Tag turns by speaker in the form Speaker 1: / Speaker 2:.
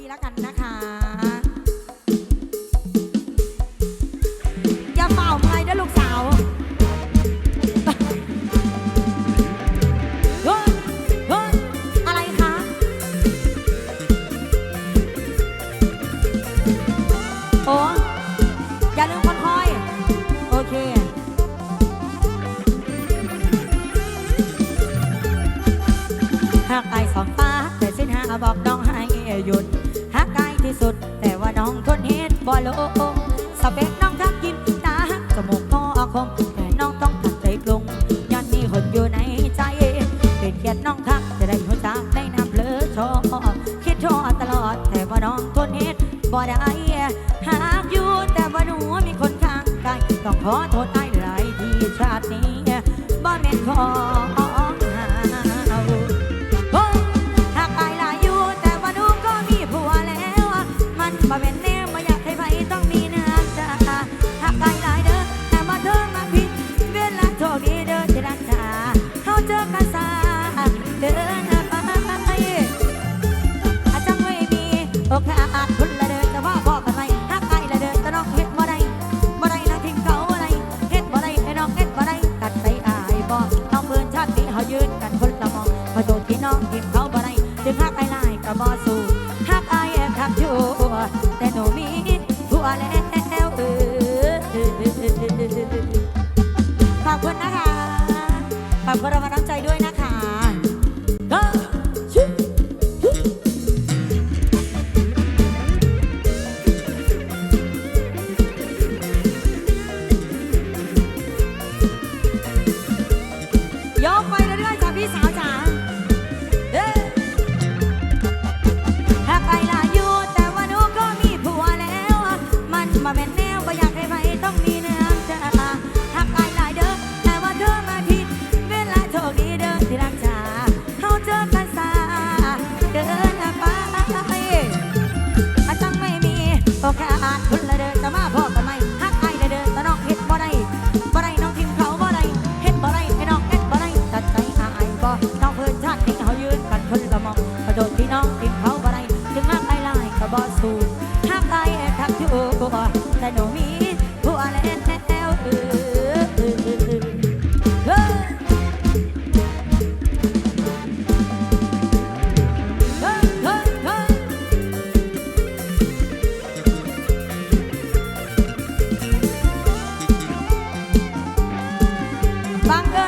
Speaker 1: ีแล้วกันนะคะ อย่าเป่าไม้นะลูกสาวเฮ้ยอะไรคะ โอ้อย่าลืมคนคอย โอเค หากไอสองฟ้าแต่เส้นหาบอกดอก ที่สุด แต่ว่าน้องทนเห็นบ่ลงสเปกน้องทักยิ้มตาจมูกงออาคงแต่น้องต้องตั้ใจปรุงยันมีคนอยู่ในใจเป็นเกียดน้องทักจะได้หัวจักได้นำเพลอชอบคิดชอตลอด แต่ว่าน้องทนเห็นบ่ได้หากอยู่แต่ว่าหนูมีคนข้างกายต้องขอโทษไอ้หลายที่ชาตินี้บ่เม่นขอ Banga